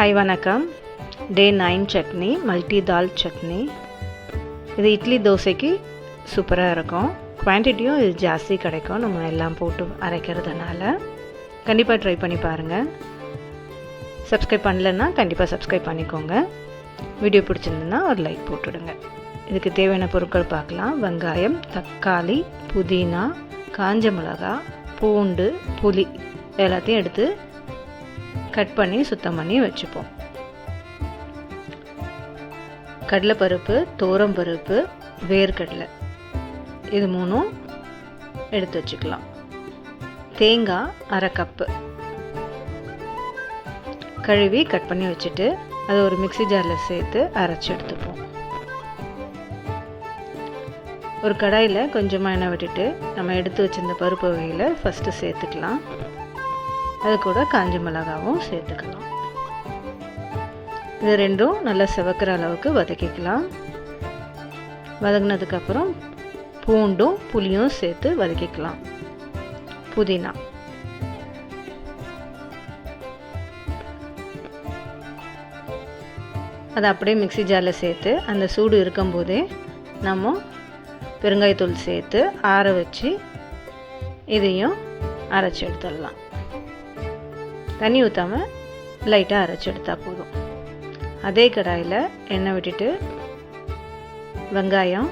Hi வணக்கம். Day nine chutney multi dal chutney. இது இட்லி தோசைக்கு சூப்பராக இருக்கும். குவான்டிட்டியும் இது ஜாஸ்தி கிடைக்கும். நம்ம எல்லாம் போட்டு அரைக்கிறதுனால. கண்டிப்பாக ட்ரை பண்ணி பாருங்கள் சப்ஸ்கிரைப் பண்ணலன்னா கண்டிப்பாக சப்ஸ்கிரைப் பண்ணிக்கோங்க. வீடியோ பிடிச்சிருந்துன்னா ஒரு லைக் போட்டுடுங்க. இதுக்கு தேவையான பொருட்கள் பார்க்கலாம். வெங்காயம் தக்காளி புதினா காஞ்ச மிளகா பூண்டு புளி. எல்லாத்தையும் எடுத்து கட் பண்ணி சுத்தம் பண்ணி வச்சுப்போம். கடலைப்பருப்பு தோரம்பருப்பு வேர்க்கடலை. இது மூணும் எடுத்து வச்சுக்கலாம். தேங்காய் அரை கப்பு. கழுவி கட் பண்ணி வச்சுட்டு அதை ஒரு மிக்சி ஜாரில் சேர்த்து அரைச்சி எடுத்துப்போம். ஒரு கடாயில் கொஞ்சமாக எண்ணெய் விட்டுட்டு நம்ம எடுத்து வச்சிருந்த பருப்பு வகையில் ஃபஸ்ட்டு சேர்த்துக்கலாம். அது கூட காஞ்ச மிளகாவும் சேர்த்துக்கலாம். இது ரெண்டும் நல்லா செவக்கிற அளவுக்கு வதக்கிக்கலாம். வதங்கினதுக்கப்புறம் பூண்டும் புளியும் சேர்த்து வதக்கிக்கலாம். புதினா. அதை அப்படியே மிக்சி ஜாரில் சேர்த்து அந்த சூடு இருக்கும்போதே நம்ம பெருங்காயத்தூள் சேர்த்து ஆற வச்சு இதையும் அரைச்சி எடுத்துடலாம். தண்ணி ஊற்றாமல் லைட்டாக அரைச்சி எடுத்தால் போதும். அதே கடாயில் எண்ணெய் விட்டுட்டு வெங்காயம்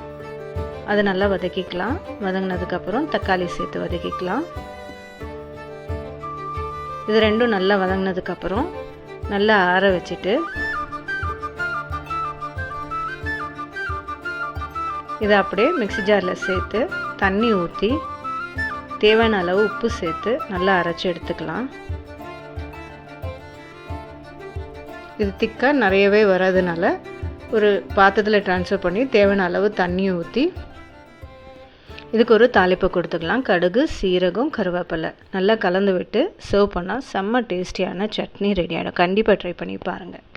அதை நல்லா வதக்கிக்கலாம். வதங்கினதுக்கப்புறம் தக்காளி சேர்த்து வதக்கிக்கலாம். இது ரெண்டும் நல்லா வதங்கினதுக்கப்புறம் நல்லா ஆற வச்சுட்டு இதை அப்படியே மிக்சி ஜாரில் சேர்த்து தண்ணி ஊற்றி தேவையான அளவு உப்பு சேர்த்து நல்லா அரைச்சி எடுத்துக்கலாம். இது திக்காக நிறையவே வராதனால ஒரு பாத்திரத்தில் ட்ரான்ஸ்ஃபர் பண்ணி தேவையான அளவு தண்ணியை ஊற்றி இதுக்கு ஒரு தாளிப்பை கொடுத்துக்கலாம். கடுகு சீரகம் கருவேப்பிலை. நல்லா கலந்து விட்டு சர்வ் பண்ணால் செம்ம டேஸ்டியான சட்னி ரெடி ஆகிடும் கண்டிப்பாக ட்ரை பண்ணி பாருங்கள்